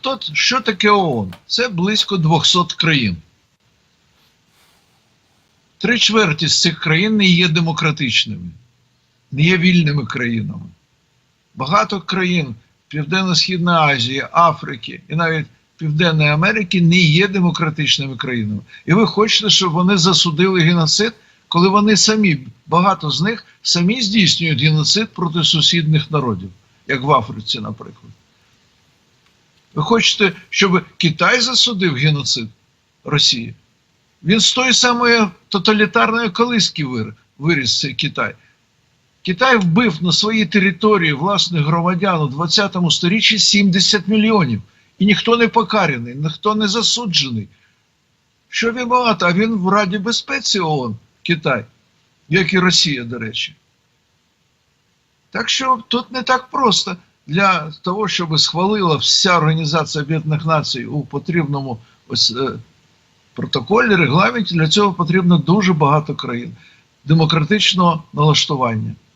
хто що таке ООН? Це близько 200 країн. Три чверті з цих країн не є демократичними, не є вільними країнами. Багато країн Південно-Східної Азії, Африки і навіть Південної Америки не є демократичними країнами. І ви хочете, щоб вони засудили геноцид, коли вони самі, багато з них самі здійснюють геноцид проти сусідних народів, як в Африці, наприклад. Ви хочете, щоб Китай засудив геноцид Росії? Він з тої самої тоталітарної колиски виріс цей Китай. Китай вбив на своїй території власних громадян у 20 сторіччі 70 мільйонів. І ніхто не покараний, ніхто не засуджений. Що він багато? А він в Раді безпеці ООН, Китай, як і Росія, до речі. Так що тут не так просто для того, щоб схвалила вся Організація Об'єднаних Націй у потрібному ось, е, протоколі, регламенті, для цього потрібно дуже багато країн демократичного налаштування.